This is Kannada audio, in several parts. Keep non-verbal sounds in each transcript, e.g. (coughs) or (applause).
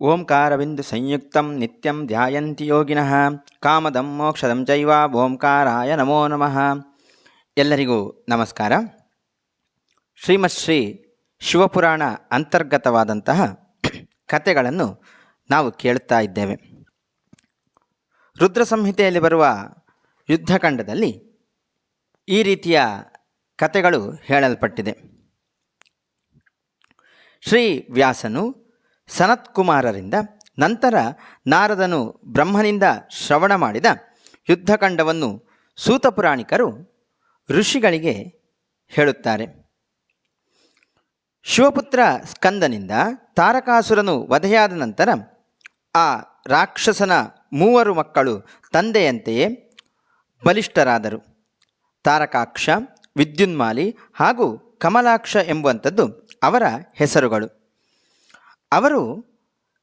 ಓಂಕಾರಬಿಂದು ಸಂಯುಕ್ತಂ ನಿತ್ಯಂ ಧ್ಯಾಯಂತಿ ಯೋಗಿನಃ, ಕಾಮದಂ ಮೋಕ್ಷದಂ ಚೈವ ಓಂಕಾರಾಯ ನಮೋ ನಮಃ. ಎಲ್ಲರಿಗೂ ನಮಸ್ಕಾರ. ಶ್ರೀಮತ್ ಶ್ರೀ ಶಿವಪುರಾಣ ಅಂತರ್ಗತವಾದಂತಹ ಕಥೆಗಳನ್ನು ನಾವು ಕೇಳುತ್ತಾ ಇದ್ದೇವೆ. ರುದ್ರ ಸಂಹಿತೆಯಲ್ಲಿ ಬರುವ ಯುದ್ಧಖಂಡದಲ್ಲಿ ಈ ರೀತಿಯ ಕಥೆಗಳು ಹೇಳಲ್ಪಟ್ಟಿದೆ. ಶ್ರೀ ವ್ಯಾಸನು ಸನತ್ಕುಮಾರರಿಂದ ನಂತರ ನಾರದನು ಬ್ರಹ್ಮನಿಂದ ಶ್ರವಣ ಮಾಡಿದ ಯುದ್ಧಕಾಂಡವನ್ನು ಸೂತಪುರಾಣಿಕರು ಋಷಿಗಳಿಗೆ ಹೇಳುತ್ತಾರೆ. ಶಿವಪುತ್ರ ಸ್ಕಂದನಿಂದ ತಾರಕಾಸುರನು ವಧೆಯಾದ ನಂತರ ಆ ರಾಕ್ಷಸನ ಮೂವರು ಮಕ್ಕಳು ತಂದೆಯಂತೆಯೇ ಬಲಿಷ್ಠರಾದರು. ತಾರಕಾಕ್ಷ, ವಿದ್ಯುನ್ಮಾಲಿ ಹಾಗೂ ಕಮಲಾಕ್ಷ ಎಂಬುವಂಥದ್ದು ಅವರ ಹೆಸರುಗಳು. ಅವರು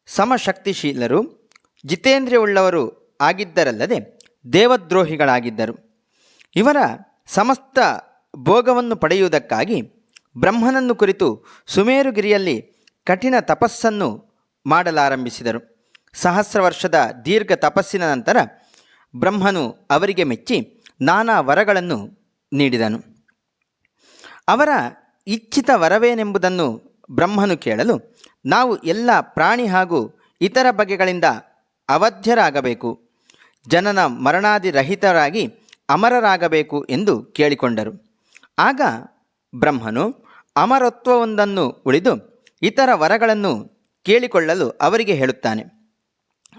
ಸಮಶಕ್ತಿಶೀಲರು, ಜಿತೇಂದ್ರಿಯವುಳ್ಳವರು ಆಗಿದ್ದರಲ್ಲದೆ ದೇವದ್ರೋಹಿಗಳಾಗಿದ್ದರು. ಇವರ ಸಮಸ್ತ ಭೋಗವನ್ನು ಪಡೆಯುವುದಕ್ಕಾಗಿ ಬ್ರಹ್ಮನನ್ನು ಕುರಿತು ಸುಮೇರುಗಿರಿಯಲ್ಲಿ ಕಠಿಣ ತಪಸ್ಸನ್ನು ಮಾಡಲಾರಂಭಿಸಿದರು. ಸಹಸ್ರ ವರ್ಷದ ದೀರ್ಘ ತಪಸ್ಸಿನ ನಂತರ ಬ್ರಹ್ಮನು ಅವರಿಗೆ ಮೆಚ್ಚಿ ನಾನಾ ವರಗಳನ್ನು ನೀಡಿದನು. ಅವರ ಇಚ್ಛಿತ ವರವೇನೆಂಬುದನ್ನು ಬ್ರಹ್ಮನು ಕೇಳಲು ನಾವು ಎಲ್ಲ ಪ್ರಾಣಿ ಹಾಗೂ ಇತರ ಬಗೆಗಳಿಂದ ಅವಧ್ಯರಾಗಬೇಕು. ಜನನ ಮರಣಾದಿರಹಿತರಾಗಿ ಅಮರರಾಗಬೇಕು ಎಂದು ಕೇಳಿಕೊಂಡರು. ಆಗ ಬ್ರಹ್ಮನು ಅಮರತ್ವವೊಂದನ್ನು ಉಳಿದು ಇತರ ವರಗಳನ್ನು ಕೇಳಿಕೊಳ್ಳಲು ಅವರಿಗೆ ಹೇಳುತ್ತಾನೆ.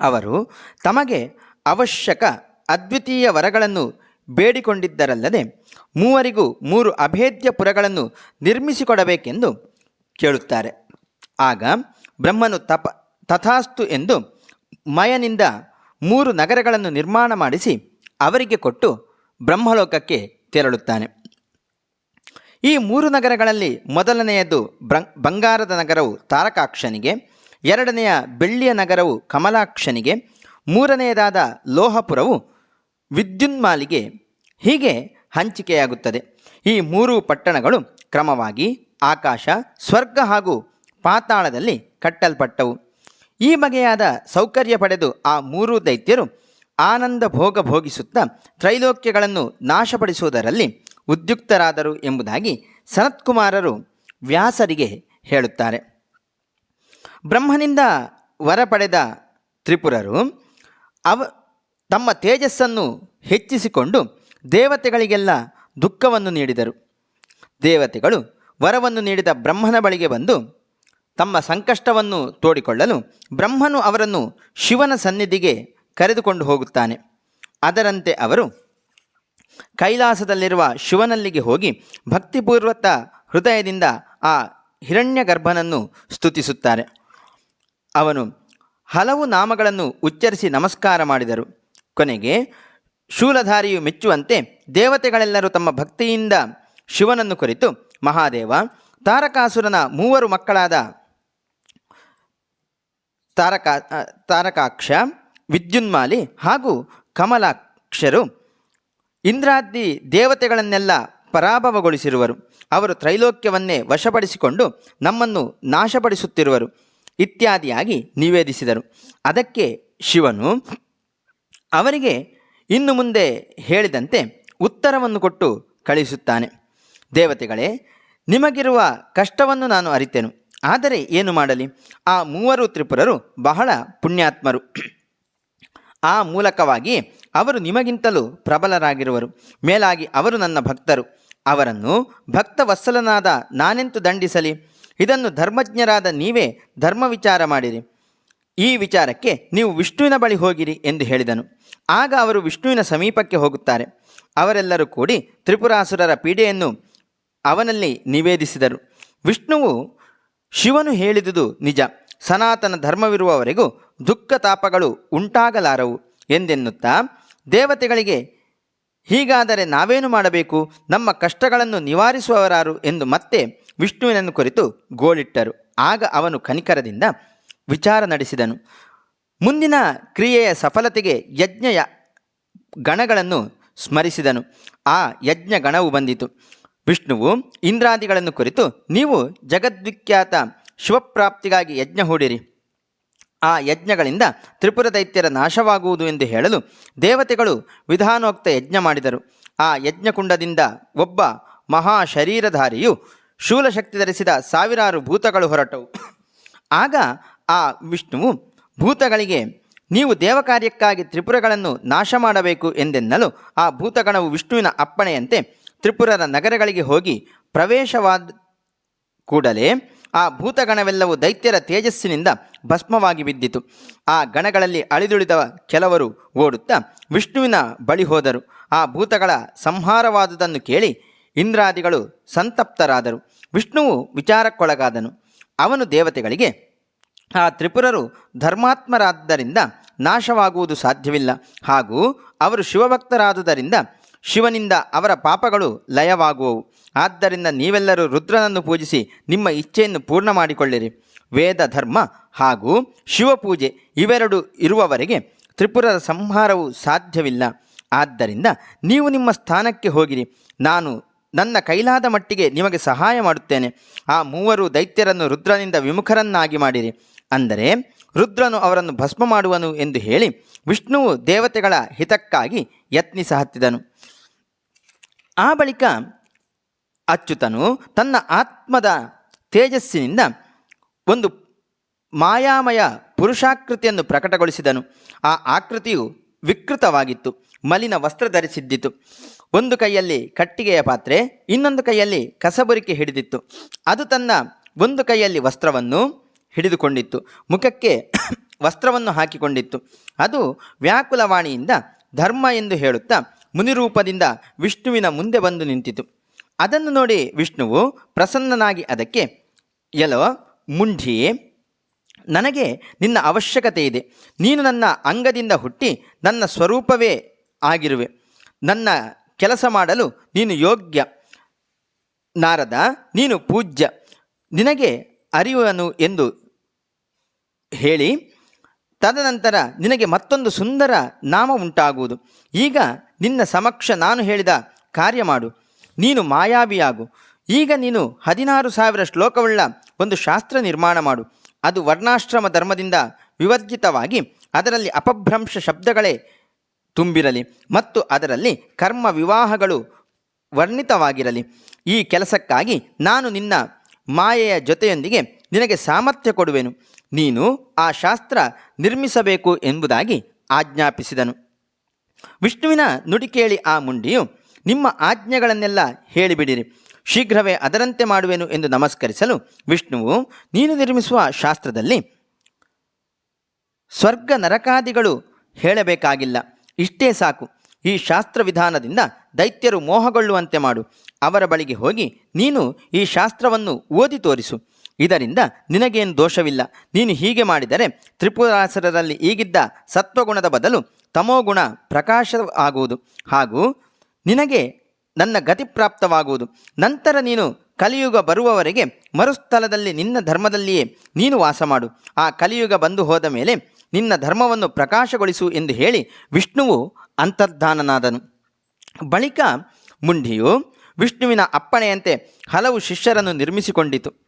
ಅವರು ತಮಗೆ ಅವಶ್ಯಕ ಅದ್ವಿತೀಯ ವರಗಳನ್ನು ಬೇಡಿಕೊಂಡಿದ್ದರಲ್ಲದೆ ಮೂವರಿಗೂ ಮೂರು ಅಭೇದ್ಯ ಪುರಗಳನ್ನು ನಿರ್ಮಿಸಿಕೊಡಬೇಕೆಂದು ಕೇಳುತ್ತಾರೆ. ಆಗ ಬ್ರಹ್ಮನು ತಪ ತಥಾಸ್ತು ಎಂದು ಮಯನಿಂದ ಮೂರು ನಗರಗಳನ್ನು ನಿರ್ಮಾಣ ಮಾಡಿಸಿ ಅವರಿಗೆ ಕೊಟ್ಟು ಬ್ರಹ್ಮಲೋಕಕ್ಕೆ ತೆರಳುತ್ತಾನೆ. ಈ ಮೂರು ನಗರಗಳಲ್ಲಿ ಮೊದಲನೆಯದು ಬಂಗಾರದ ನಗರವು ತಾರಕಾಕ್ಷನಿಗೆ, ಎರಡನೆಯ ಬೆಳ್ಳಿಯ ನಗರವು ಕಮಲಾಕ್ಷನಿಗೆ, ಮೂರನೆಯದಾದ ಲೋಹಪುರವು ವಿದ್ಯುನ್ಮಾಲಿಗೆ ಹೀಗೆ ಹಂಚಿಕೆಯಾಗುತ್ತದೆ. ಈ ಮೂರು ಪಟ್ಟಣಗಳು ಕ್ರಮವಾಗಿ ಆಕಾಶ, ಸ್ವರ್ಗ ಹಾಗೂ ಪಾತಾಳದಲ್ಲಿ ಕಟ್ಟಲ್ಪಟ್ಟವು. ಈ ಬಗೆಯಾದ ಸೌಕರ್ಯ ಪಡೆದು ಆ ಮೂರು ದೈತ್ಯರು ಆನಂದ ಭೋಗ ಭೋಗಿಸುತ್ತಾ ತ್ರೈಲೋಕ್ಯಗಳನ್ನು ನಾಶಪಡಿಸುವುದರಲ್ಲಿ ಉದ್ಯುಕ್ತರಾದರು ಎಂಬುದಾಗಿ ಸನತ್ಕುಮಾರರು ವ್ಯಾಸರಿಗೆ ಹೇಳುತ್ತಾರೆ. ಬ್ರಹ್ಮನಿಂದ ವರ ಪಡೆದ ತ್ರಿಪುರರು ಅವ ತಮ್ಮ ತೇಜಸ್ಸನ್ನು ಹೆಚ್ಚಿಸಿಕೊಂಡು ದೇವತೆಗಳಿಗೆಲ್ಲ ದುಃಖವನ್ನು ನೀಡಿದರು. ದೇವತೆಗಳು ವರವನ್ನು ನೀಡಿದ ಬ್ರಹ್ಮನ ಬಳಿಗೆ ಬಂದು ತಮ್ಮ ಸಂಕಷ್ಟವನ್ನು ತೋಡಿಕೊಳ್ಳಲು ಬ್ರಹ್ಮನು ಅವರನ್ನು ಶಿವನ ಸನ್ನಿಧಿಗೆ ಕರೆದುಕೊಂಡು ಹೋಗುತ್ತಾನೆ. ಅದರಂತೆ ಅವರು ಕೈಲಾಸದಲ್ಲಿರುವ ಶಿವನಲ್ಲಿಗೆ ಹೋಗಿ ಭಕ್ತಿಪೂರ್ವತ ಹೃದಯದಿಂದ ಆ ಹಿರಣ್ಯ ಗರ್ಭನನ್ನು ಸ್ತುತಿಸುತ್ತಾರೆ. ಅವನು ಹಲವು ನಾಮಗಳನ್ನು ಉಚ್ಚರಿಸಿ ನಮಸ್ಕಾರ ಮಾಡಿದರು. ಕೊನೆಗೆ ಶೂಲಧಾರಿಯು ಮೆಚ್ಚುವಂತೆ ದೇವತೆಗಳೆಲ್ಲರೂ ತಮ್ಮ ಭಕ್ತಿಯಿಂದ ಶಿವನನ್ನು ಕುರಿತು, ಮಹಾದೇವ, ತಾರಕಾಸುರನ ಮೂವರು ಮಕ್ಕಳಾದ ತಾರಕ ತಾರಕಾಕ್ಷ, ವಿದ್ಯುನ್ಮಾಲಿ ಹಾಗೂ ಕಮಲಾಕ್ಷರು ಇಂದ್ರಾದಿ ದೇವತೆಗಳನ್ನೆಲ್ಲ ಪರಾಭವಗೊಳಿಸಿರುವರು. ಅವರು ತ್ರೈಲೋಕ್ಯವನ್ನೇ ವಶಪಡಿಸಿಕೊಂಡು ನಮ್ಮನ್ನು ನಾಶಪಡಿಸುತ್ತಿರುವರು. ಇತ್ಯಾದಿಯಾಗಿ ನಿವೇದಿಸಿದರು. ಅದಕ್ಕೆ ಶಿವನು ಅವರಿಗೆ ಇನ್ನು ಮುಂದೆ ಹೇಳಿದಂತೆ ಉತ್ತರವನ್ನು ಕೊಟ್ಟು ಕಳಿಸುತ್ತಾನೆ ದೇವತೆಗಳೇ, ನಿಮಗಿರುವ ಕಷ್ಟವನ್ನು ನಾನು ಅರಿತೆನು. ಆದರೆ ಏನು ಮಾಡಲಿ? ಆ ಮೂವರು ತ್ರಿಪುರರು ಬಹಳ ಪುಣ್ಯಾತ್ಮರು. ಆ ಮೂಲಕವಾಗಿ ಅವರು ನಿಮಗಿಂತಲೂ ಪ್ರಬಲರಾಗಿರುವರು. ಮೇಲಾಗಿ ಅವರು ನನ್ನ ಭಕ್ತರು. ಅವರನ್ನು ಭಕ್ತ ವತ್ಸಲನಾದ ನಾನೆಂತು ದಂಡಿಸಲಿ? ಇದನ್ನು ಧರ್ಮಜ್ಞರಾದ ನೀವೇ ಧರ್ಮ ವಿಚಾರ ಮಾಡಿರಿ. ಈ ವಿಚಾರಕ್ಕೆ ನೀವು ವಿಷ್ಣುವಿನ ಬಳಿ ಹೋಗಿರಿ ಎಂದು ಹೇಳಿದನು. ಆಗ ಅವರು ವಿಷ್ಣುವಿನ ಸಮೀಪಕ್ಕೆ ಹೋಗುತ್ತಾರೆ. ಅವರೆಲ್ಲರೂ ಕೂಡಿ ತ್ರಿಪುರಾಸುರರ ಪೀಡೆಯನ್ನು ಅವನಲ್ಲಿ ನಿವೇದಿಸಿದರು. ವಿಷ್ಣುವು ಶಿವನು ಹೇಳಿದುದು ನಿಜ. ಸನಾತನ ಧರ್ಮವಿರುವವರೆಗೂ ದುಃಖ ತಾಪಗಳು ಉಂಟಾಗಲಾರವು ಎಂದೆನ್ನುತ್ತಾ, ದೇವತೆಗಳಿಗೆ ಹೀಗಾದರೆ ನಾವೇನು ಮಾಡಬೇಕು? ನಮ್ಮ ಕಷ್ಟಗಳನ್ನು ನಿವಾರಿಸುವವರಾರು ಎಂದು ಮತ್ತೆ ವಿಷ್ಣುವಿನನ್ನು ಕುರಿತು ಗೋಳಿಟ್ಟರು. ಆಗ ಅವನು ಕನಿಕರದಿಂದ ವಿಚಾರ ನಡೆಸಿದನು. ಮುಂದಿನ ಕ್ರಿಯೆಯ ಸಫಲತೆಗೆ ಯಜ್ಞಯ ಗಣಗಳನ್ನು ಸ್ಮರಿಸಿದನು. ಆ ಯಜ್ಞ ಗಣವು ಬಂದಿತು. ವಿಷ್ಣುವು ಇಂದ್ರಾದಿಗಳನ್ನು ಕುರಿತು, ನೀವು ಜಗದ್ವಿಖ್ಯಾತ ಶಿವಪ್ರಾಪ್ತಿಗಾಗಿ ಯಜ್ಞ ಹೂಡಿರಿ. ಆ ಯಜ್ಞಗಳಿಂದ ತ್ರಿಪುರ ದೈತ್ಯರ ನಾಶವಾಗುವುದು ಎಂದು ಹೇಳಲು ದೇವತೆಗಳು ವಿಧಾನೋಕ್ತ ಯಜ್ಞ ಮಾಡಿದರು. ಆ ಯಜ್ಞಕುಂಡದಿಂದ ಒಬ್ಬ ಮಹಾ ಶರೀರಧಾರಿಯು ಶೂಲಶಕ್ತಿ ಧರಿಸಿದ ಸಾವಿರಾರು ಭೂತಗಳು ಹೊರಟವು. ಆಗ ಆ ವಿಷ್ಣುವು, ಭೂತಗಳಿಗೆ ನೀವು ದೇವಕಾರ್ಯಕ್ಕಾಗಿ ತ್ರಿಪುರಗಳನ್ನು ನಾಶ ಮಾಡಬೇಕು ಎಂದೆನ್ನಲು ಆ ಭೂತಗಣವು ವಿಷ್ಣುವಿನ ಅಪ್ಪಣೆಯಂತೆ ತ್ರಿಪುರರ ನಗರಗಳಿಗೆ ಹೋಗಿ ಪ್ರವೇಶವಾದ ಕೂಡಲೇ ಆ ಭೂತಗಣವೆಲ್ಲವೂ ದೈತ್ಯರ ತೇಜಸ್ಸಿನಿಂದ ಭಸ್ಮವಾಗಿ ಬಿದ್ದಿತು. ಆ ಗಣಗಳಲ್ಲಿ ಅಳಿದುಳಿದ ಕೆಲವರು ಓಡುತ್ತಾ ವಿಷ್ಣುವಿನ ಬಳಿ ಹೋದರು. ಆ ಭೂತಗಳ ಸಂಹಾರವಾದುದನ್ನು ಕೇಳಿ ಇಂದ್ರಾದಿಗಳು ಸಂತಪ್ತರಾದರು. ವಿಷ್ಣುವು ವಿಚಾರಕ್ಕೊಳಗಾದನು. ಅವನು ದೇವತೆಗಳಿಗೆ, ಆ ತ್ರಿಪುರರು ಧರ್ಮಾತ್ಮರಾದ್ದರಿಂದ ನಾಶವಾಗುವುದು ಸಾಧ್ಯವಿಲ್ಲ. ಹಾಗೂ ಅವರು ಶಿವಭಕ್ತರಾದುದರಿಂದ ಶಿವನಿಂದ ಅವರ ಪಾಪಗಳು ಲಯವಾಗುವವು. ಆದ್ದರಿಂದ ನೀವೆಲ್ಲರೂ ರುದ್ರನನ್ನು ಪೂಜಿಸಿ ನಿಮ್ಮ ಇಚ್ಛೆಯನ್ನು ಪೂರ್ಣ ಮಾಡಿಕೊಳ್ಳಿರಿ. ವೇದ ಧರ್ಮ ಹಾಗೂ ಶಿವಪೂಜೆ ಇವೆರಡು ಇರುವವರೆಗೆ ತ್ರಿಪುರದ ಸಂಹಾರವು ಸಾಧ್ಯವಿಲ್ಲ. ಆದ್ದರಿಂದ ನೀವು ನಿಮ್ಮ ಸ್ಥಾನಕ್ಕೆ ಹೋಗಿರಿ. ನಾನು ನನ್ನ ಕೈಲಾದ ಮಟ್ಟಿಗೆ ನಿಮಗೆ ಸಹಾಯ ಮಾಡುತ್ತೇನೆ. ಆ ಮೂವರು ದೈತ್ಯರನ್ನು ರುದ್ರನಿಂದ ವಿಮುಖರನ್ನಾಗಿ ಮಾಡಿರಿ. ಅಂದರೆ ರುದ್ರನು ಅವರನ್ನು ಭಸ್ಮ ಮಾಡುವನು ಎಂದು ಹೇಳಿ ವಿಷ್ಣುವು ದೇವತೆಗಳ ಹಿತಕ್ಕಾಗಿ ಯತ್ನಿಸ ಹತ್ತಿದನು ಆ ಬಳಿಕ ಅಚ್ಯುತನು ತನ್ನ ಆತ್ಮದ ತೇಜಸ್ಸಿನಿಂದ ಒಂದು ಮಾಯಾಮಯ ಪುರುಷಾಕೃತಿಯನ್ನು ಪ್ರಕಟಗೊಳಿಸಿದನು. ಆ ಆಕೃತಿಯು ವಿಕೃತವಾಗಿತ್ತು. ಮಲಿನ ವಸ್ತ್ರ ಧರಿಸಿದ್ದಿತು. ಒಂದು ಕೈಯಲ್ಲಿ ಕಟ್ಟಿಗೆಯ ಪಾತ್ರೆ, ಇನ್ನೊಂದು ಕೈಯಲ್ಲಿ ಕಸಬುರಿಕೆ ಹಿಡಿದಿತ್ತು. ಅದು ತನ್ನ ಒಂದು ಕೈಯಲ್ಲಿ ವಸ್ತ್ರವನ್ನು ಹಿಡಿದುಕೊಂಡಿತ್ತು. ಮುಖಕ್ಕೆ (coughs) ವಸ್ತ್ರವನ್ನು ಹಾಕಿಕೊಂಡಿತ್ತು. ಅದು ವ್ಯಾಕುಲವಾಣಿಯಿಂದ ಧರ್ಮ ಎಂದು ಹೇಳುತ್ತಾ ಮುನಿರೂಪದಿಂದ ವಿಷ್ಣುವಿನ ಮುಂದೆ ಬಂದು ನಿಂತಿತು. ಅದನ್ನು ನೋಡಿ ವಿಷ್ಣುವು ಪ್ರಸನ್ನನಾಗಿ ಅದಕ್ಕೆ, ಎಲೋ, ಮುಂಢಿಯೇ, ನನಗೆ ನಿನ್ನ ಅವಶ್ಯಕತೆ ಇದೆ. ನೀನು ನನ್ನ ಅಂಗದಿಂದ ಹುಟ್ಟಿ ನನ್ನ ಸ್ವರೂಪವೇ ಆಗಿರುವೆ. ನನ್ನ ಕೆಲಸ ಮಾಡಲು ನೀನು ಯೋಗ್ಯ. ನಾರದ, ನೀನು ಪೂಜ್ಯ. ನಿನಗೆ ಅರಿಯುವನು ಎಂದು ಹೇಳಿ ತದನಂತರ ನಿನಗೆ ಮತ್ತೊಂದು ಸುಂದರ ನಾಮ ಉಂಟಾಗುವುದು. ಈಗ ನಿನ್ನ ಸಮಕ್ಷ ನಾನು ಹೇಳಿದ ಕಾರ್ಯ ಮಾಡು. ನೀನು ಮಾಯಾವಿಯಾಗು. ಈಗ ನೀನು ಹದಿನಾರು ಸಾವಿರ ಶ್ಲೋಕವುಳ್ಳ ಒಂದು ಶಾಸ್ತ್ರ ನಿರ್ಮಾಣ ಮಾಡು. ಅದು ವರ್ಣಾಶ್ರಮ ಧರ್ಮದಿಂದ ವಿವರ್ಜಿತವಾಗಿ ಅದರಲ್ಲಿ ಅಪಭ್ರಂಶ ಶಬ್ದಗಳೇ ತುಂಬಿರಲಿ ಮತ್ತು ಅದರಲ್ಲಿ ಕರ್ಮ ವಿವಾಹಗಳು ವರ್ಣಿತವಾಗಿರಲಿ. ಈ ಕೆಲಸಕ್ಕಾಗಿ ನಾನು ನಿನ್ನ ಮಾಯೆಯ ಜೊತೆಯೊಂದಿಗೆ ನಿನಗೆ ಸಾಮರ್ಥ್ಯ ಕೊಡುವೆನು. ನೀನು ಆ ಶಾಸ್ತ್ರ ನಿರ್ಮಿಸಬೇಕು ಎಂಬುದಾಗಿ ಆಜ್ಞಾಪಿಸಿದನು. ವಿಷ್ಣುವಿನ ನುಡಿ ಕೇಳಿ ಆ ಮುಂಡಿಯು, ನಿಮ್ಮ ಆಜ್ಞೆಗಳನ್ನೆಲ್ಲ ಹೇಳಿಬಿಡಿರಿ. ಶೀಘ್ರವೇ ಅದರಂತೆ ಮಾಡುವೆನು ಎಂದು ನಮಸ್ಕರಿಸಲು ವಿಷ್ಣುವು, ನೀನು ನಿರ್ಮಿಸುವ ಶಾಸ್ತ್ರದಲ್ಲಿ ಸ್ವರ್ಗ ನರಕಾದಿಗಳು ಹೇಳಬೇಕಾಗಿಲ್ಲ. ಇಷ್ಟೇ ಸಾಕು. ಈ ಶಾಸ್ತ್ರ ವಿಧಾನದಿಂದ ದೈತ್ಯರು ಮೋಹಗೊಳ್ಳುವಂತೆ ಮಾಡು. ಅವರ ಬಳಿಗೆ ಹೋಗಿ ನೀನು ಈ ಶಾಸ್ತ್ರವನ್ನು ಓದಿ ತೋರಿಸು. ಇದರಿಂದ ನಿನಗೇನು ದೋಷವಿಲ್ಲ. ನೀನು ಹೀಗೆ ಮಾಡಿದರೆ ತ್ರಿಪುರಾಸರರಲ್ಲಿ ಈಗಿದ್ದ ಸತ್ವಗುಣದ ಬದಲು ತಮೋಗುಣ ಪ್ರಕಾಶ ಆಗುವುದು ಹಾಗೂ ನಿನಗೆ ನನ್ನ ಗತಿಪ್ರಾಪ್ತವಾಗುವುದು ನಂತರ ನೀನು ಕಲಿಯುಗ ಬರುವವರೆಗೆ ಮರುಸ್ಥಳದಲ್ಲಿ ನಿನ್ನ ಧರ್ಮದಲ್ಲಿಯೇ ನೀನು ವಾಸ ಮಾಡು. ಆ ಕಲಿಯುಗ ಬಂದು ಹೋದ ಮೇಲೆ ನಿನ್ನ ಧರ್ಮವನ್ನು ಪ್ರಕಾಶಗೊಳಿಸು ಎಂದು ಹೇಳಿ ವಿಷ್ಣುವು ಅಂತರ್ಧಾನನಾದನು. ಬಳಿಕ ಮುಂಡಿಯು ವಿಷ್ಣುವಿನ ಅಪ್ಪಣೆಯಂತೆ ಹಲವು ಶಿಷ್ಯರನ್ನು ನಿರ್ಮಿಸಿಕೊಂಡಿತು.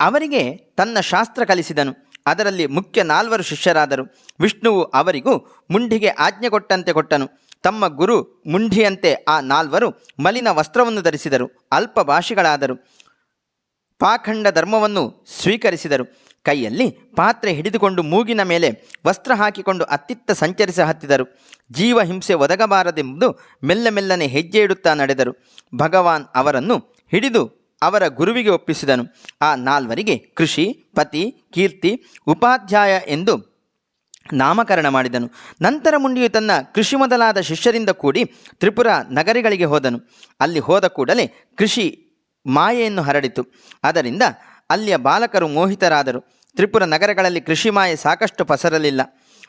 ಅವರಿಗೆ ತನ್ನ ಶಾಸ್ತ್ರ ಕಲಿಸಿದನು. ಅದರಲ್ಲಿ ಮುಖ್ಯ ನಾಲ್ವರು ಶಿಷ್ಯರಾದರು. ವಿಷ್ಣುವು ಅವರಿಗೂ ಮುಂಡಿಗೆ ಆಜ್ಞೆ ಕೊಟ್ಟಂತೆ ಕೊಟ್ಟನು. ತಮ್ಮ ಗುರು ಮುಂಡಿಯಂತೆ ಆ ನಾಲ್ವರು ಮಲಿನ ವಸ್ತ್ರವನ್ನು ಧರಿಸಿದರು. ಅಲ್ಪ ಭಾಷಿಗಳಾದರು ಪಾಖಂಡ ಧರ್ಮವನ್ನು ಸ್ವೀಕರಿಸಿದರು. ಕೈಯಲ್ಲಿ ಪಾತ್ರೆ ಹಿಡಿದುಕೊಂಡು ಮೂಗಿನ ಮೇಲೆ ವಸ್ತ್ರ ಹಾಕಿಕೊಂಡು ಅತ್ತಿತ್ತ ಸಂಚರಿಸ ಹತ್ತಿದರು. ಜೀವ ಹಿಂಸೆ ಒದಗಬಾರದೆಂಬುದು ಮೆಲ್ಲ ಮೆಲ್ಲನೆ ಹೆಜ್ಜೆ ಇಡುತ್ತಾ ನಡೆದರು. ಭಗವಾನ್ ಅವರನ್ನು ಹಿಡಿದು ಅವರ ಗುರುವಿಗೆ ಒಪ್ಪಿಸಿದನು. ಆ ನಾಲ್ವರಿಗೆ ಕೃಷಿ, ಪತಿ, ಕೀರ್ತಿ, ಉಪಾಧ್ಯಾಯ ಎಂದು ನಾಮಕರಣ ಮಾಡಿದನು. ನಂತರ ಮುಂಡಿಯು ತನ್ನ ಕೃಷಿ ಮೊದಲಾದ ಶಿಷ್ಯರಿಂದ ಕೂಡಿ ತ್ರಿಪುರ ನಗರಿಗಳಿಗೆ ಹೋದನು. ಅಲ್ಲಿ ಹೋದ ಕೂಡಲೇ ಕೃಷಿ ಮಾಯೆಯನ್ನು ಹರಡಿತು. ಅದರಿಂದ ಅಲ್ಲಿಯ ಬಾಲಕರು ಮೋಹಿತರಾದರು. ತ್ರಿಪುರ ನಗರಗಳಲ್ಲಿ ಕೃಷಿ ಮಾಯೆ ಸಾಕಷ್ಟು ಪಸರಲಿಲ್ಲ.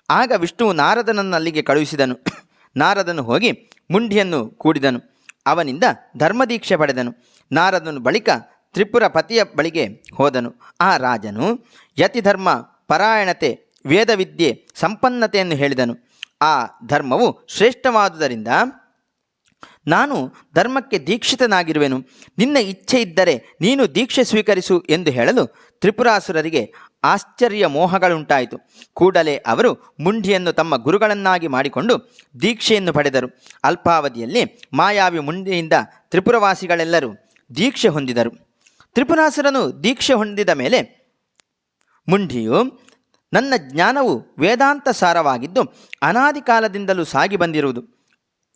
ಆಗ ವಿಷ್ಣುವು ನಾರದನನ್ನು ಅಲ್ಲಿಗೆ ಕಳುಹಿಸಿದನು. ನಾರದನು ಹೋಗಿ ಮುಂಡಿಯನ್ನು ಕೂಡಿದನು. ಅವನಿಂದ ಧರ್ಮದೀಕ್ಷೆ ಪಡೆದನು. ನಾರದನು ಬಳಿಕ ತ್ರಿಪುರ ಪತಿಯ ಬಳಿಗೆ ಹೋದನು. ಆ ರಾಜನು ಯತಿಧರ್ಮ, ಪರಾಯಣತೆ, ವೇದವಿದ್ಯೆ, ಸಂಪನ್ನತೆಯನ್ನು ಹೇಳಿದನು. ಆ ಧರ್ಮವು ಶ್ರೇಷ್ಠವಾದುದರಿಂದ ನಾನು ಧರ್ಮಕ್ಕೆ ದೀಕ್ಷಿತನಾಗಿರುವೆನು. ನಿನ್ನ ಇಚ್ಛೆ ಇದ್ದರೆ ನೀನು ದೀಕ್ಷೆ ಸ್ವೀಕರಿಸು ಎಂದು ಹೇಳಲು ತ್ರಿಪುರಾಸುರರಿಗೆ ಆಶ್ಚರ್ಯ ಮೋಹಗಳುಂಟಾಯಿತು. ಕೂಡಲೇ ಅವರು ಮುಂಡಿಯನ್ನು ತಮ್ಮ ಗುರುಗಳನ್ನಾಗಿ ಮಾಡಿಕೊಂಡು ದೀಕ್ಷೆಯನ್ನು ಪಡೆದರು. ಅಲ್ಪಾವಧಿಯಲ್ಲಿ ಮಾಯಾವಿ ಮುಂಡಿಯಿಂದ ತ್ರಿಪುರವಾಸಿಗಳೆಲ್ಲರೂ ದೀಕ್ಷೆ ಹೊಂದಿದರು. ತ್ರಿಪುರಾಸುರನು ದೀಕ್ಷೆ ಹೊಂದಿದ ಮೇಲೆ, ಮುಂಡಿಯು, ನನ್ನ ಜ್ಞಾನವು ವೇದಾಂತ ಸಾರವಾಗಿದ್ದು ಅನಾದಿ ಕಾಲದಿಂದಲೂ ಸಾಗಿ ಬಂದಿರುವುದು.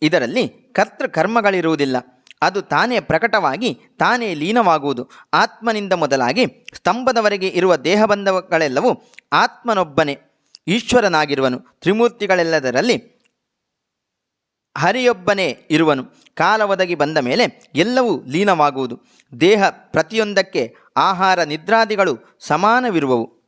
ಇದರಲ್ಲಿ ಕರ್ತೃಕರ್ಮಗಳಿರುವುದಿಲ್ಲ ಅದು ತಾನೇ ಪ್ರಕಟವಾಗಿ ತಾನೇ ಲೀನವಾಗುವುದು. ಆತ್ಮನಿಂದ ಮೊದಲಾಗಿ ಸ್ತಂಭದವರೆಗೆ ಇರುವ ದೇಹಬಂಧಗಳೆಲ್ಲವೂ ಆತ್ಮನೊಬ್ಬನೇ, ಈಶ್ವರನಾಗಿರುವನು. ತ್ರಿಮೂರ್ತಿಗಳೆಲ್ಲದರಲ್ಲಿ ಹರಿಯೊಬ್ಬನೇ ಇರುವನು. ಕಾಲ ಒದಗಿ ಬಂದ ಮೇಲೆ ಎಲ್ಲವೂ ಲೀನವಾಗುವುದು. ದೇಹ ಪ್ರತಿಯೊಂದಕ್ಕೆ ಆಹಾರ ನಿದ್ರಾದಿಗಳು ಸಮಾನವಿರುವವು.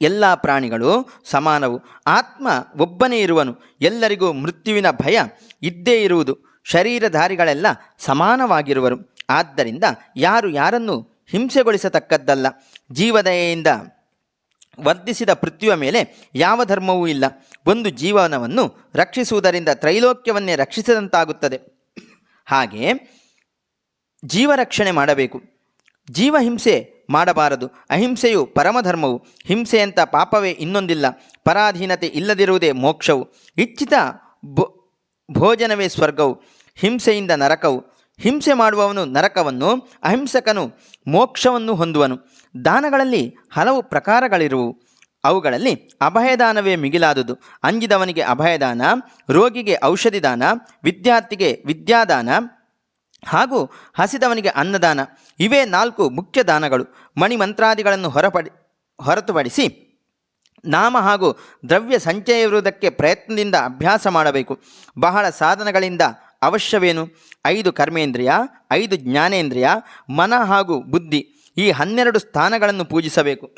ಎಲ್ಲ ಪ್ರಾಣಿಗಳು ಸಮಾನವು. ಆತ್ಮ ಒಬ್ಬನೇ ಇರುವನು. ಎಲ್ಲರಿಗೂ ಮೃತ್ಯುವಿನ ಭಯ ಇದ್ದೇ ಇರುವುದು. ಶರೀರಧಾರಿಗಳೆಲ್ಲ ಸಮಾನವಾಗಿರುವರು. ಆದ್ದರಿಂದ ಯಾರು ಯಾರನ್ನು ಹಿಂಸೆಗೊಳಿಸತಕ್ಕದ್ದಲ್ಲ. ಜೀವದಯೆಯಿಂದ ವರ್ಧಿಸಿದ ಪೃಥ್ವಿಯ ಮೇಲೆ ಯಾವ ಧರ್ಮವೂ ಇಲ್ಲ. ಒಂದು ಜೀವನವನ್ನು ರಕ್ಷಿಸುವುದರಿಂದ ತ್ರೈಲೋಕ್ಯವನ್ನೇ ರಕ್ಷಿಸಿದಂತಾಗುತ್ತದೆ. ಹಾಗೆ ಜೀವರಕ್ಷಣೆ ಮಾಡಬೇಕು. ಜೀವಹಿಂಸೆ ಮಾಡಬಾರದು. ಅಹಿಂಸೆಯು ಪರಮಧರ್ಮವು. ಹಿಂಸೆಯಂಥ ಪಾಪವೇ ಇನ್ನೊಂದಿಲ್ಲ. ಪರಾಧೀನತೆ ಇಲ್ಲದಿರುವುದೇ ಮೋಕ್ಷವು. ಇಚ್ಛಿತ ಭೋ, ಭೋಜನವೇ ಸ್ವರ್ಗವು. ಹಿಂಸೆಯಿಂದ ನರಕವು. ಹಿಂಸೆ ಮಾಡುವವನು ನರಕವನ್ನು, ಅಹಿಂಸಕನು ಮೋಕ್ಷವನ್ನು ಹೊಂದುವನು. ದಾನಗಳಲ್ಲಿ ಹಲವು ಪ್ರಕಾರಗಳಿರುವು. ಅವುಗಳಲ್ಲಿ ಅಭಯದಾನವೇ ಮಿಗಿಲಾದುದು. ಅಂಜಿದವನಿಗೆ ಅಭಯದಾನ, ರೋಗಿಗೆ ಔಷಧಿ ದಾನ ವಿದ್ಯಾರ್ಥಿಗೆ ವಿದ್ಯಾದಾನ ಹಾಗೂ ಹಸಿದವನಿಗೆ ಅನ್ನದಾನ. ಇವೇ ನಾಲ್ಕು ಮುಖ್ಯ ದಾನಗಳು. ಮಣಿಮಂತ್ರಾದಿಗಳನ್ನು ಹೊರಪಡಿ, ಹೊರತುಪಡಿಸಿ ನಾಮ ಹಾಗೂ ದ್ರವ್ಯ ಸಂಚಯವಿರುವುದಕ್ಕೆ ಪ್ರಯತ್ನದಿಂದ ಅಭ್ಯಾಸ ಮಾಡಬೇಕು. ಬಹಳ ಸಾಧನಗಳಿಂದ ಅವಶ್ಯವೇನು? ಐದು ಕರ್ಮೇಂದ್ರಿಯ, ಐದು ಜ್ಞಾನೇಂದ್ರಿಯ, ಮನ ಹಾಗೂ ಬುದ್ಧಿ ಈ ಹನ್ನೆರಡು ಸ್ಥಾನಗಳನ್ನು ಪೂಜಿಸಬೇಕು.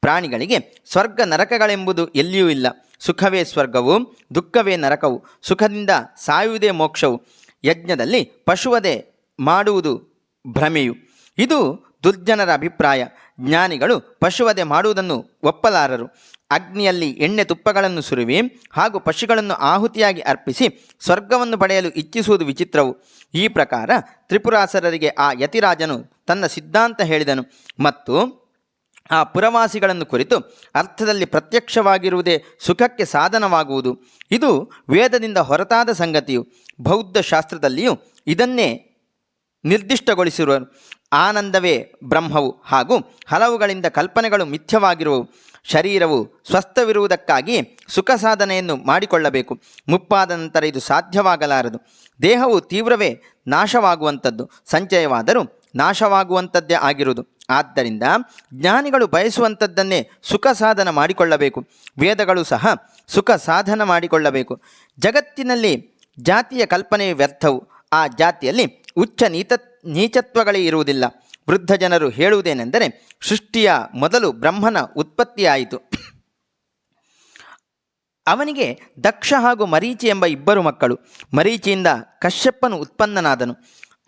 ಪ್ರಾಣಿಗಳಿಗೆ ಸ್ವರ್ಗ ನರಕಗಳೆಂಬುದು ಎಲ್ಲಿಯೂ ಇಲ್ಲ. ಸುಖವೇ ಸ್ವರ್ಗವು, ದುಃಖವೇ ನರಕವು, ಸುಖದಿಂದ ಸಾಯುವುದೇ ಮೋಕ್ಷವು. ಯಜ್ಞದಲ್ಲಿ ಪಶುವದೆ ಮಾಡುವುದು ಭ್ರಮೆಯು. ಇದು ದುರ್ಜನರ ಅಭಿಪ್ರಾಯ. ಜ್ಞಾನಿಗಳು ಪಶುವದೆ ಮಾಡುವುದನ್ನು ಒಪ್ಪಲಾರರು. ಅಗ್ನಿಯಲ್ಲಿ ಎಣ್ಣೆ ತುಪ್ಪಗಳನ್ನು ಸುರುವಿ ಹಾಗೂ ಪಶುಗಳನ್ನು ಆಹುತಿಯಾಗಿ ಅರ್ಪಿಸಿ ಸ್ವರ್ಗವನ್ನು ಪಡೆಯಲು ಇಚ್ಛಿಸುವುದು ವಿಚಿತ್ರವು. ಈ ಪ್ರಕಾರ ತ್ರಿಪುರಾಸರರಿಗೆ ಆ ಯತಿರಾಜನು ತನ್ನ ಸಿದ್ಧಾಂತ ಹೇಳಿದನು. ಮತ್ತು ಆ ಪುರವಾಸಿಗಳನ್ನು ಕುರಿತು ಅರ್ಥದಲ್ಲಿ ಪ್ರತ್ಯಕ್ಷವಾಗಿರುವುದೇ ಸುಖಕ್ಕೆ ಸಾಧನವಾಗುವುದು. ಇದು ವೇದದಿಂದ ಹೊರತಾದ ಸಂಗತಿಯು. ಬೌದ್ಧ ಶಾಸ್ತ್ರದಲ್ಲಿಯೂ ಇದನ್ನೇ ನಿರ್ದಿಷ್ಟಗೊಳಿಸಿರುವ ಆನಂದವೇ ಬ್ರಹ್ಮವು ಹಾಗೂ ಹಲವುಗಳಿಂದ ಕಲ್ಪನೆಗಳು ಮಿಥ್ಯವಾಗಿರುವವು. ಶರೀರವು ಸ್ವಸ್ಥವಿರುವುದಕ್ಕಾಗಿ ಸುಖ ಸಾಧನೆಯನ್ನು ಮಾಡಿಕೊಳ್ಳಬೇಕು. ಮುಪ್ಪಾದ ನಂತರ ಇದು ಸಾಧ್ಯವಾಗಲಾರದು. ದೇಹವು ತೀವ್ರವೇ ನಾಶವಾಗುವಂಥದ್ದು. ಸಂಚಯವಾದರೂ ನಾಶವಾಗುವಂಥದ್ದೇ ಆಗಿರುವುದು. ಆದ್ದರಿಂದ ಜ್ಞಾನಿಗಳು ಬಯಸುವಂಥದ್ದನ್ನೇ ಸುಖ ಸಾಧನ ಮಾಡಿಕೊಳ್ಳಬೇಕು. ವೇದಗಳು ಸಹ ಸುಖ ಸಾಧನ ಮಾಡಿಕೊಳ್ಳಬೇಕು. ಜಗತ್ತಿನಲ್ಲಿ ಜಾತಿಯ ಕಲ್ಪನೆ ವ್ಯರ್ಥವು. ಆ ಜಾತಿಯಲ್ಲಿ ಉಚ್ಚ ನೀತ, ನೀಚತ್ವಗಳೇ ಇರುವುದಿಲ್ಲ. ವೃದ್ಧ ಜನರು ಹೇಳುವುದೇನೆಂದರೆ, ಸೃಷ್ಟಿಯ ಮೊದಲು ಬ್ರಹ್ಮನ ಉತ್ಪತ್ತಿಯಾಯಿತು. ಅವನಿಗೆ ದಕ್ಷ ಹಾಗೂ ಮರೀಚಿ ಎಂಬ ಇಬ್ಬರು ಮಕ್ಕಳು. ಮರೀಚಿಯಿಂದ ಕಶ್ಯಪ್ಪನು ಉತ್ಪನ್ನನಾದನು.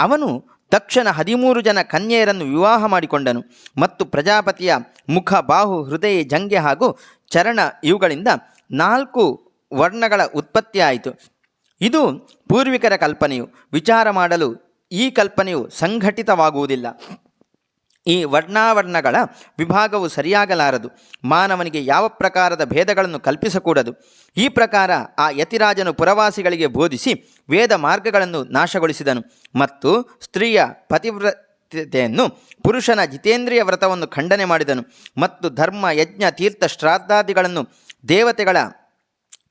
ಅವನು ದಕ್ಷನ ಹದಿಮೂರು ಜನ ಕನ್ಯೆಯರನ್ನು ವಿವಾಹ ಮಾಡಿಕೊಂಡನು ಮತ್ತು ಪ್ರಜಾಪತಿಯ ಮುಖ, ಬಾಹು, ಹೃದಯ, ಜಂಗೆ ಹಾಗೂ ಚರಣ ಇವುಗಳಿಂದ ನಾಲ್ಕು ವರ್ಣಗಳ ಉತ್ಪತ್ತಿಯಾಯಿತು. ಇದು ಪೂರ್ವಿಕರ ಕಲ್ಪನೆಯು. ವಿಚಾರ ಮಾಡಲು ಈ ಕಲ್ಪನೆಯು ಸಂಘಟಿತವಾಗುವುದಿಲ್ಲ. ಈ ವರ್ಣಾವರ್ಣಗಳ ವಿಭಾಗವು ಸರಿಯಾಗಲಾರದು. ಮಾನವನಿಗೆ ಯಾವ ಪ್ರಕಾರದ ಭೇದಗಳನ್ನು ಕಲ್ಪಿಸಕೂಡದು. ಈ ಪ್ರಕಾರ ಆ ಯತಿರಾಜನು ಪುರವಾಸಿಗಳಿಗೆ ಬೋಧಿಸಿ ವೇದ ಮಾರ್ಗಗಳನ್ನು ನಾಶಗೊಳಿಸಿದನು. ಮತ್ತು ಸ್ತ್ರೀಯ ಪತಿವ್ರತೆಯನ್ನು ಪುರುಷನ ಜಿತೇಂದ್ರಿಯ ವ್ರತವನ್ನು ಖಂಡನೆ ಮಾಡಿದನು. ಮತ್ತು ಧರ್ಮ, ಯಜ್ಞ, ತೀರ್ಥ, ಶ್ರಾದ್ದಾದಿಗಳನ್ನು ದೇವತೆಗಳ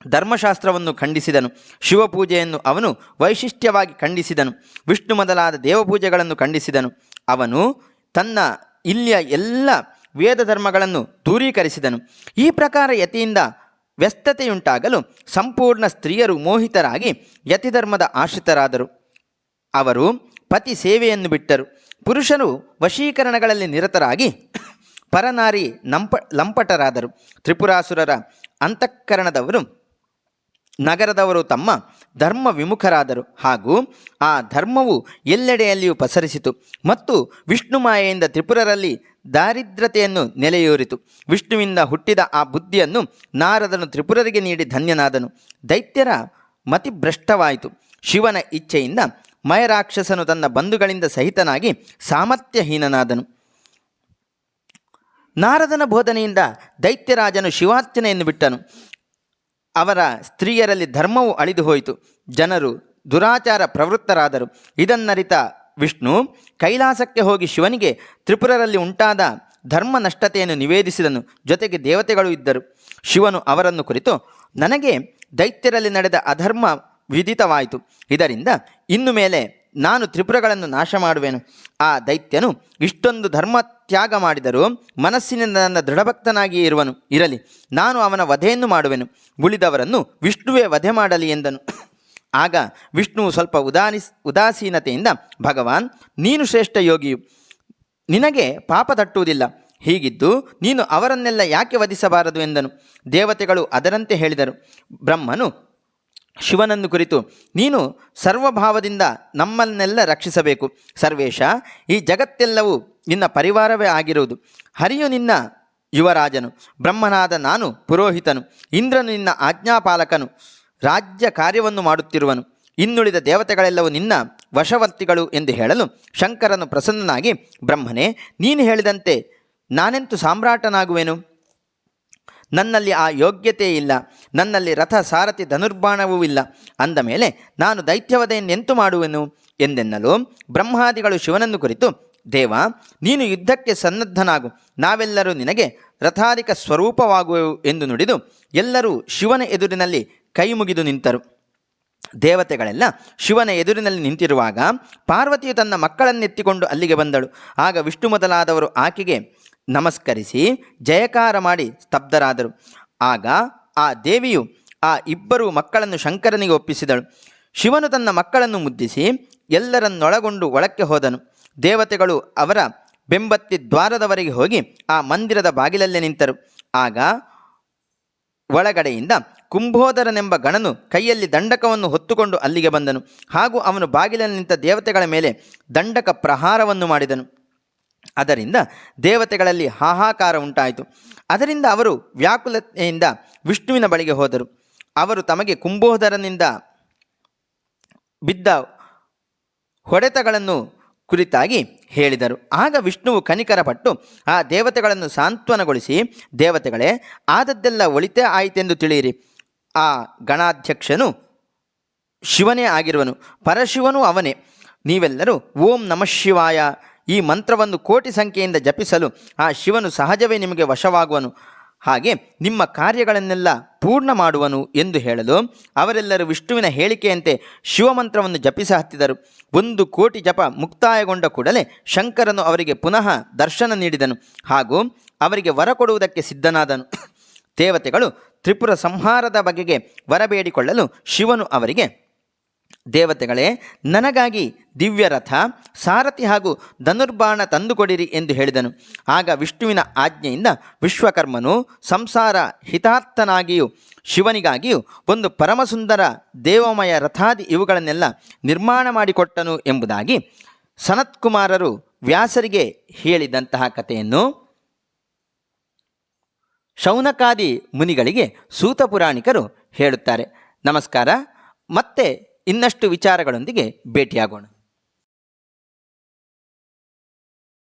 ಧರ್ಮಶಾಸ್ತ್ರವನ್ನು ಖಂಡಿಸಿದನು. ಶಿವಪೂಜೆಯನ್ನು ಅವನು ವೈಶಿಷ್ಟ್ಯವಾಗಿ ಖಂಡಿಸಿದನು. ವಿಷ್ಣು ಮೊದಲಾದ ದೇವಪೂಜೆಗಳನ್ನು ಖಂಡಿಸಿದನು. ಅವನು ತನ್ನ ಇಲ್ಲಿಯ ಎಲ್ಲ ವೇದ ಧರ್ಮಗಳನ್ನು ದೂರೀಕರಿಸಿದನು. ಈ ಪ್ರಕಾರ ಯತಿಯಿಂದ ವ್ಯಸ್ತತೆಯುಂಟಾಗಲು ಸಂಪೂರ್ಣ ಸ್ತ್ರೀಯರು ಮೋಹಿತರಾಗಿ ಯತಿಧರ್ಮದ ಆಶ್ರಿತರಾದರು. ಅವರು ಪತಿ ಸೇವೆಯನ್ನು ಬಿಟ್ಟರು. ಪುರುಷರು ವಶೀಕರಣಗಳಲ್ಲಿ ನಿರತರಾಗಿ ಪರನಾರಿ ನಂಪ ಲಂಪಟರಾದರು. ತ್ರಿಪುರಾಸುರರ ಅಂತಃಕರಣದವರು ನಗರದವರು ತಮ್ಮ ಧರ್ಮ ವಿಮುಖರಾದರು ಹಾಗೂ ಆ ಧರ್ಮವು ಎಲ್ಲೆಡೆಯಲ್ಲಿಯೂ ಪಸರಿಸಿತು. ಮತ್ತು ವಿಷ್ಣು ಮಾಯೆಯಿಂದ ತ್ರಿಪುರರಲ್ಲಿ ದಾರಿದ್ರತೆಯನ್ನು ನೆಲೆಯೂರಿತು. ವಿಷ್ಣುವಿಂದ ಹುಟ್ಟಿದ ಆ ಬುದ್ಧಿಯನ್ನು ನಾರದನು ತ್ರಿಪುರರಿಗೆ ನೀಡಿ ಧನ್ಯನಾದನು. ದೈತ್ಯರ ಮತಿಭ್ರಷ್ಟವಾಯಿತು. ಶಿವನ ಇಚ್ಛೆಯಿಂದ ಮಯರಾಕ್ಷಸನು ತನ್ನ ಬಂಧುಗಳಿಂದ ಸಹಿತನಾಗಿ ಸಾಮರ್ಥ್ಯಹೀನನಾದನು. ನಾರದನ ಬೋಧನೆಯಿಂದ ದೈತ್ಯರಾಜನು ಶಿವಾರ್ಚನೆಯನ್ನು ಬಿಟ್ಟನು. ಅವರ ಸ್ತ್ರೀಯರಲ್ಲಿ ಧರ್ಮವು ಅಳಿದು ಹೋಯಿತು. ಜನರು ದುರಾಚಾರ ಪ್ರವೃತ್ತರಾದರು. ಇದನ್ನರಿತ ವಿಷ್ಣು ಕೈಲಾಸಕ್ಕೆ ಹೋಗಿ ಶಿವನಿಗೆ ತ್ರಿಪುರರಲ್ಲಿ ಉಂಟಾದ ಧರ್ಮ ನಷ್ಟತೆಯನ್ನು ನಿವೇದಿಸಿದನು. ಜೊತೆಗೆ ದೇವತೆಗಳು ಇದ್ದರು. ಶಿವನು ಅವರನ್ನು ಕುರಿತು, ನನಗೆ ದೈತ್ಯರಲ್ಲಿ ನಡೆದ ಅಧರ್ಮ ವಿದಿತವಾಯಿತು ಇದರಿಂದ ಇನ್ನು ಮೇಲೆ ನಾನು ತ್ರಿಪುರಗಳನ್ನು ನಾಶ ಮಾಡುವೆನು. ಆ ದೈತ್ಯನು ಇಷ್ಟೊಂದು ಧರ್ಮ ತ್ಯಾಗ ಮಾಡಿದರೂ ಮನಸ್ಸಿನಿಂದ ನನ್ನ ದೃಢಭಕ್ತನಾಗಿಯೇ ಇರುವನು. ಇರಲಿ, ನಾನು ಅವನ ವಧೆಯನ್ನು ಮಾಡುವೆನು. ಉಳಿದವರನ್ನು ವಿಷ್ಣುವೇ ವಧೆ ಮಾಡಲಿ ಎಂದನು. ಆಗ ವಿಷ್ಣುವು ಸ್ವಲ್ಪ ಉದಾನಿಸ್ ಉದಾಸೀನತೆಯಿಂದ, ಭಗವಾನ್, ನೀನು ಶ್ರೇಷ್ಠ ಯೋಗಿಯು. ನಿನಗೆ ಪಾಪ ತಟ್ಟುವುದಿಲ್ಲ. ಹೀಗಿದ್ದು ನೀನು ಅವರನ್ನೆಲ್ಲ ಯಾಕೆ ವಧಿಸಬಾರದು ಎಂದನು. ದೇವತೆಗಳು ಅದರಂತೆ ಹೇಳಿದರು. ಬ್ರಹ್ಮನು ಶಿವನನ್ನು ಕುರಿತು ನೀನು ಸರ್ವಭಾವದಿಂದ ನಮ್ಮನ್ನೆಲ್ಲ ರಕ್ಷಿಸಬೇಕು. ಸರ್ವೇಶ, ಈ ಜಗತ್ತೆಲ್ಲವೂ ನಿನ್ನ ಪರಿವಾರವೇ ಆಗಿರುವುದು. ಹರಿಯು ನಿನ್ನ ಯುವರಾಜನು. ಬ್ರಹ್ಮನಾದ ನಾನು ಪುರೋಹಿತನು. ಇಂದ್ರನು ನಿನ್ನ ಆಜ್ಞಾಪಾಲಕನು. ರಾಜ್ಯ ಕಾರ್ಯವನ್ನು ಮಾಡುತ್ತಿರುವನು. ಇನ್ನುಳಿದ ದೇವತೆಗಳೆಲ್ಲವೂ ನಿನ್ನ ವಶವರ್ತಿಗಳು ಎಂದು ಹೇಳಲು ಶಂಕರನು ಪ್ರಸನ್ನನಾಗಿ, ಬ್ರಹ್ಮನೇ, ನೀನು ಹೇಳಿದಂತೆ ನಾನೆಂತು ಸಾಮ್ರಾಟನಾಗುವೆನು? ನನ್ನಲ್ಲಿ ಆ ಯೋಗ್ಯತೆ ಇಲ್ಲ, ನನ್ನಲ್ಲಿ ರಥ ಸಾರಥಿ ಧನುರ್ಬಾಣವೂ ಇಲ್ಲ. ಅಂದ ಮೇಲೆ, ನಾನು ದೈತ್ಯವಧೆಯನ್ನೆಂತು ಮಾಡುವೆನು? ಎಂದೆನ್ನಲು ಬ್ರಹ್ಮಾದಿಗಳು ಶಿವನನ್ನು ಕುರಿತು, ದೇವ, ನೀನು ಯುದ್ಧಕ್ಕೆ ಸನ್ನದ್ಧನಾಗು, ನಾವೆಲ್ಲರೂ ನಿನಗೆ ರಥಾಧಿಕ ಸ್ವರೂಪವಾಗುವೆವು ಎಂದು ನುಡಿದು ಎಲ್ಲರೂ ಶಿವನ ಎದುರಿನಲ್ಲಿ ಕೈ ಮುಗಿದು ನಿಂತರು. ದೇವತೆಗಳೆಲ್ಲ ಶಿವನ ಎದುರಿನಲ್ಲಿ ನಿಂತಿರುವಾಗ ಪಾರ್ವತಿಯು ತನ್ನ ಮಕ್ಕಳನ್ನೆತ್ತಿಕೊಂಡು ಅಲ್ಲಿಗೆ ಬಂದಳು. ಆಗ ವಿಷ್ಣು ಮೊದಲಾದವರು ಆಕೆಗೆ ನಮಸ್ಕರಿಸಿ, ಜಯಕಾರ ಮಾಡಿ ಸ್ತಬ್ಧರಾದರು. ಆಗ ಆ ದೇವಿಯು ಆ ಇಬ್ಬರು ಮಕ್ಕಳನ್ನು ಶಂಕರನಿಗೆ ಒಪ್ಪಿಸಿದಳು. ಶಿವನು ತನ್ನ ಮಕ್ಕಳನ್ನು ಮುದ್ದಿಸಿ ಎಲ್ಲರನ್ನೊಳಗೊಂಡು ಒಳಕ್ಕೆ ಹೋದನು. ದೇವತೆಗಳು ಅವರ ಬೆಂಬತ್ತಿ ದ್ವಾರದವರೆಗೆ ಹೋಗಿ ಆ ಮಂದಿರದ ಬಾಗಿಲಲ್ಲೇ ನಿಂತರು. ಆಗ ಒಳಗಡೆಯಿಂದ ಕುಂಭೋದರನೆಂಬ ಗಣನು ಕೈಯಲ್ಲಿ ದಂಡಕವನ್ನು ಹೊತ್ತುಕೊಂಡು ಅಲ್ಲಿಗೆ ಬಂದನು. ಹಾಗೂ ಅವನು ಬಾಗಿಲಲ್ಲಿ ನಿಂತ ದೇವತೆಗಳ ಮೇಲೆ ದಂಡಕ ಪ್ರಹಾರವನ್ನು ಮಾಡಿದನು. ಅದರಿಂದ ದೇವತೆಗಳಲ್ಲಿ ಹಾಹಾಕಾರ ಉಂಟಾಯಿತು. ಅದರಿಂದ ಅವರು ವ್ಯಾಕುಲತೆಯಿಂದ ವಿಷ್ಣುವಿನ ಬಳಿಗೆ ಹೋದರು. ಅವರು ತಮಗೆ ಕುಂಭೋದರನಿಂದ ಬಿದ್ದ ಹೊಡೆತಗಳನ್ನು ಕುರಿತಾಗಿ ಹೇಳಿದರು. ಆಗ ವಿಷ್ಣುವು ಕನಿಕರಪಟ್ಟು ಆ ದೇವತೆಗಳನ್ನು ಸಾಂತ್ವನಗೊಳಿಸಿ, ದೇವತೆಗಳೇ, ಆದದ್ದೆಲ್ಲ ಒಳಿತೇ ಆಯಿತೆಂದು ತಿಳಿಯಿರಿ. ಆ ಗಣಾಧ್ಯಕ್ಷನು ಶಿವನೇ ಆಗಿರುವನು. ಪರಶಿವನು ಅವನೇ. ನೀವೆಲ್ಲರೂ ಓಂ ನಮಃ ಶಿವಾಯ. ಈ ಮಂತ್ರವನ್ನು ಕೋಟಿ ಸಂಖ್ಯೆಯಿಂದ ಜಪಿಸಲು ಆ ಶಿವನು ಸಹಜವೇ ನಿಮಗೆ ವಶವಾಗುವನು. ಹಾಗೆ ನಿಮ್ಮ ಕಾರ್ಯಗಳನ್ನೆಲ್ಲ ಪೂರ್ಣ ಮಾಡುವನು ಎಂದು ಹೇಳಲು ಅವರೆಲ್ಲರೂ ವಿಷ್ಣುವಿನ ಹೇಳಿಕೆಯಂತೆ ಶಿವಮಂತ್ರವನ್ನು ಜಪಿಸ ಹತ್ತಿದರು. ಒಂದು ಕೋಟಿ ಜಪ ಮುಕ್ತಾಯಗೊಂಡ ಕೂಡಲೇ ಶಂಕರನು ಅವರಿಗೆ ಪುನಃ ದರ್ಶನ ನೀಡಿದನು. ಹಾಗೂ ಅವರಿಗೆ ವರ ಕೊಡುವುದಕ್ಕೆ ಸಿದ್ಧನಾದನು. ದೇವತೆಗಳು ತ್ರಿಪುರ ಸಂಹಾರದ ಬಗೆಗೆ ವರ ಬೇಡಿಕೊಳ್ಳಲು ಶಿವನು ಅವರಿಗೆ, ದೇವತೆಗಳೇ, ನನಗಾಗಿ ದಿವ್ಯರಥ, ಸಾರಥಿ ಹಾಗೂ ಧನುರ್ಬಾಣ ತಂದುಕೊಡಿರಿ ಎಂದು ಹೇಳಿದನು. ಆಗ ವಿಷ್ಣುವಿನ ಆಜ್ಞೆಯಿಂದ ವಿಶ್ವಕರ್ಮನು ಸಂಸಾರ ಹಿತಾರ್ಥನಾಗಿಯೂ ಶಿವನಿಗಾಗಿಯೂ ಒಂದು ಪರಮಸುಂದರ ದೇವಮಯ ರಥಾದಿ ಇವುಗಳನ್ನೆಲ್ಲ ನಿರ್ಮಾಣ ಮಾಡಿಕೊಟ್ಟನು ಎಂಬುದಾಗಿ ಸನತ್ಕುಮಾರರು ವ್ಯಾಸರಿಗೆ ಹೇಳಿದಂತಹ ಕಥೆಯನ್ನು ಶೌನಕಾದಿ ಮುನಿಗಳಿಗೆ ಸೂತ ಪುರಾಣಿಕರು ಹೇಳುತ್ತಾರೆ. ನಮಸ್ಕಾರ, ಮತ್ತೆ ಇನ್ನಷ್ಟು ವಿಚಾರಗಳೊಂದಿಗೆ ಭೇಟಿಯಾಗೋಣ.